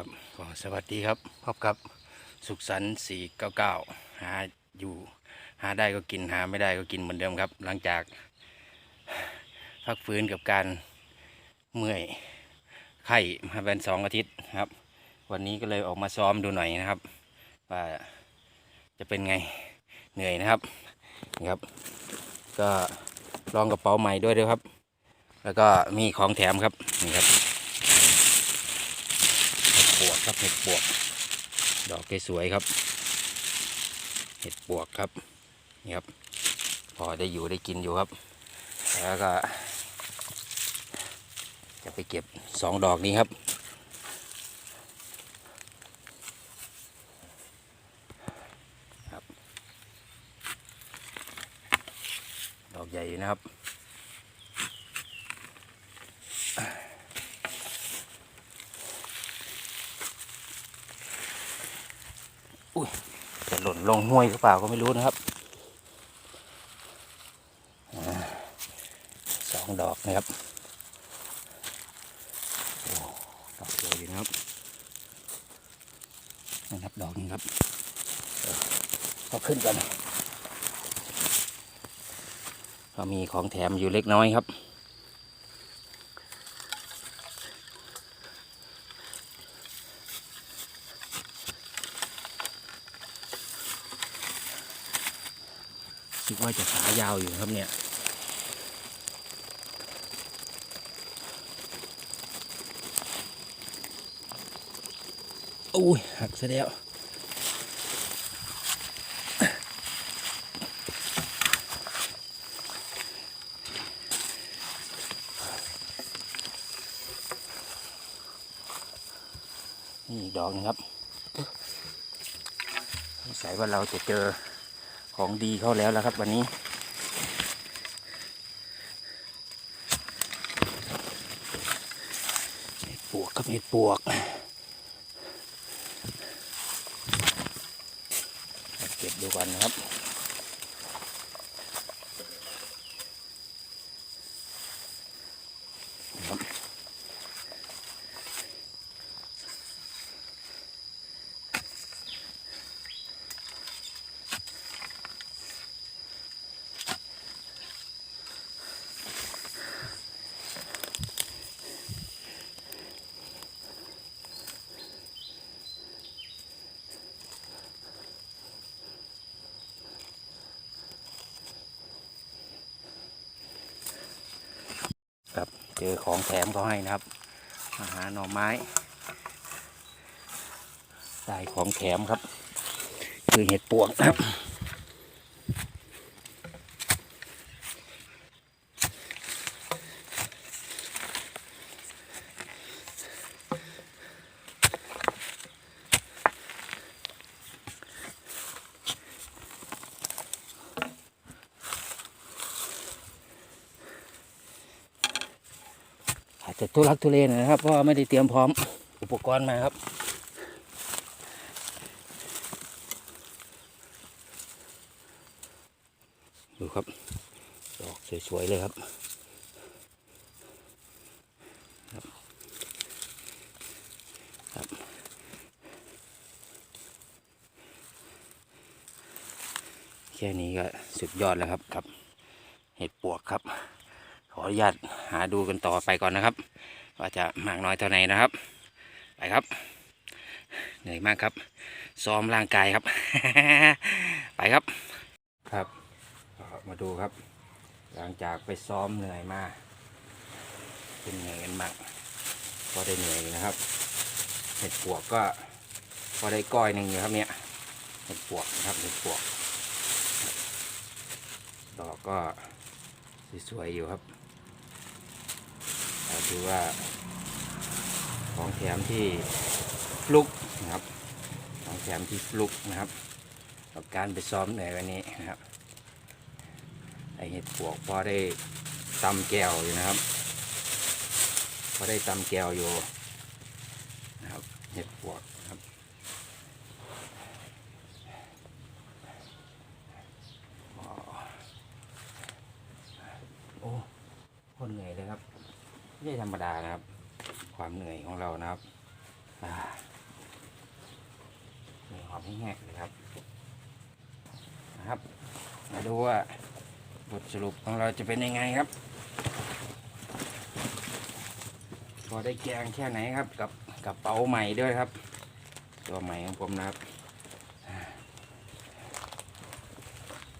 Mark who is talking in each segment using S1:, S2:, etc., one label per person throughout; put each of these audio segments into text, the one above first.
S1: ครับก็สวัสดีครับพบกับสุขสันต์499 หาอยู่หาได้ก็กินหาไม่ได้ก็กินเหมือนเดิมครับ หลังจากพักฟื้นกับการเมื่อยไข้มาเป็นสองอาทิตย์ครับ วันนี้ก็เลยออกมาซ้อมดูหน่อยนะครับ ว่าจะเป็นไงเหนื่อยนะครับนี่ครับ ก็ลองกระเป๋าใหม่ด้วยด้วยครับ แล้วก็มีของแถมครับนี่ครับ ปวกครับเห็ดปวก ดอกสวยครับ เห็ดปวกครับนี่ครับ พอได้อยู่ได้กินอยู่ครับ แล้วก็ จะไปเก็บสองดอกนี้ครับครับดอกใหญ่นะครับ จะหล่นลงห้วยหรือเปล่าก็ไม่รู้นะครับอสองดอกนะครับโอ้ดอกสวยอยู่นะครับนะครับดอกนี้ครับเดี๋ยวเอาขึ้นกันก็มีของแถมอยู่เล็กน้อยครับ คิดว่าจะขายาวอยู่ครับเนี่ยอุ้ยหักซะแล้วนี่อีกดอกนึงครับสงสัยว่าเราจะเจอ ของดีเข้าแล้วแล้วครับวันนี้เห็ดปวกครับเห็ดปวก เก็บดูก่อนนะครับ อของแถมเขาให้นะครับ อาหารหน่อไม้ ได้ของแถมครับ คือเห็ดปวกนะครับ อาจจะทุลักทุเลหน่อยนะครับ เพราะไม่ได้เตรียมพร้อมอุปกรณ์มาครับ ดูครับ ดอกสวย ๆ เลยครับแค่นี้ก็สุดยอดแล้วครับครับ เห็ดปวกครับ ออนุญาตหาดูกันต่อไปก่อนนะครับ ว่าจะมากน้อยเท่าไหร่นะครับ ไปครับ เหนื่อยมากครับ ซ้อมร่างกายครับ ไปครับ ครับมาดูครับ หลังจากไปซ้อมเหนื่อยมาเป็นเหนื่อยกันมากก็ได้เหนื่อยนะครับเห็ดปวกก็พอได้ก้อยหนึ่งอยู่ครับเนี่ยเห็ดปวกนะครับเห็ดปวกดอกก็สวยๆอยู่ครับ ถือว่า ของแถมที่ฟลุกนะครับ ของแถมที่ฟลุกนะครับกับการไปซ้อมในวันนี้นะครับไอเห็ดปวกพอได้ตำแก้วอยู่นะครับพอได้ตำแก้วอยู่นะครับเห็ดปวกครับโอ้คนเหนื่อยเลยครับ ไม่ใช่ธรรมดานะครับ ความเหนื่อยของเรานะครับอ่านี่หอมแห้งๆเลยครับ นะครับ มาดูว่าบทสรุปของเราจะเป็นยังไงครับ พอได้แกงแค่ไหนครับ กับกับเป๋าใหม่ด้วยครับ ตัวใหม่ของผมนะครับ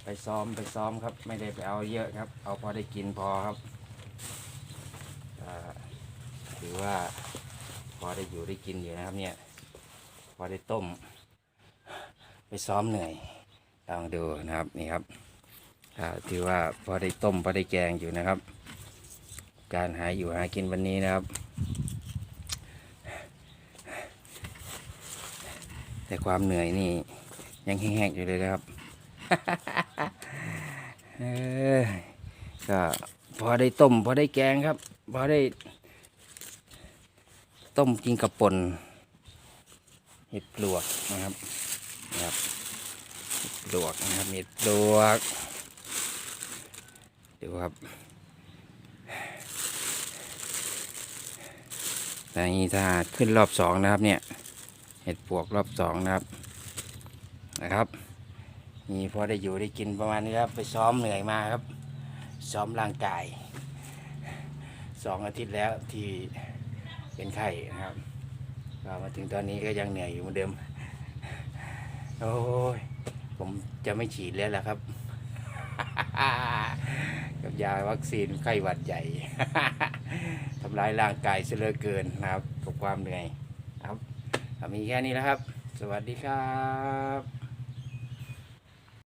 S1: ไปซ้อมไปซ้อมครับ ไม่ได้ไปเอาเยอะครับ เอาพอได้กินพอครับ ถือว่า พอได้อยู่ได้กินอยู่นะครับ เนี่ย พอได้ต้ม ไปซ้อมเหนื่อยลองดูนะครับนี่ครับถือว่าพอได้ต้มพอได้แกงอยู่นะครับ การหาอยู่หากินวันนี้นะครับ แต่ความเหนื่อยนี่ ยังแห้งๆอยู่เลยนะครับก็พอได้ต้ม พอได้แกงครับ พอได้ ต้มกินกับป่นเห็ดปลวกนะครับนะครับเห็ดปลวกนะครับเห็ดปลวกดูครับแต่นี้ถ้าขึ้นรอบสองนะครับเนี่ยเห็ดปวกรอบสองนะครับนะครับนี่พอได้อยู่ได้กินประมาณนี้ครับ ไปซ้อมเหนื่อยมาครับ ซ้อมร่างกายสองอาทิตย์แล้วที่ เป็นไข้นะครับก็มาถึงตอนนี้ก็ยังเหนื่อยอยู่เหมือนเดิม โอ้ย ผมจะไม่ฉีดแล้วล่ะครับ กับยาวัคซีนไข้หวัดใหญ่ ทำลายร่างกายเสียเหลือเกินนะครับกับความเหนื่อยครับมีแค่นี้แล้วครับ สวัสดีครับ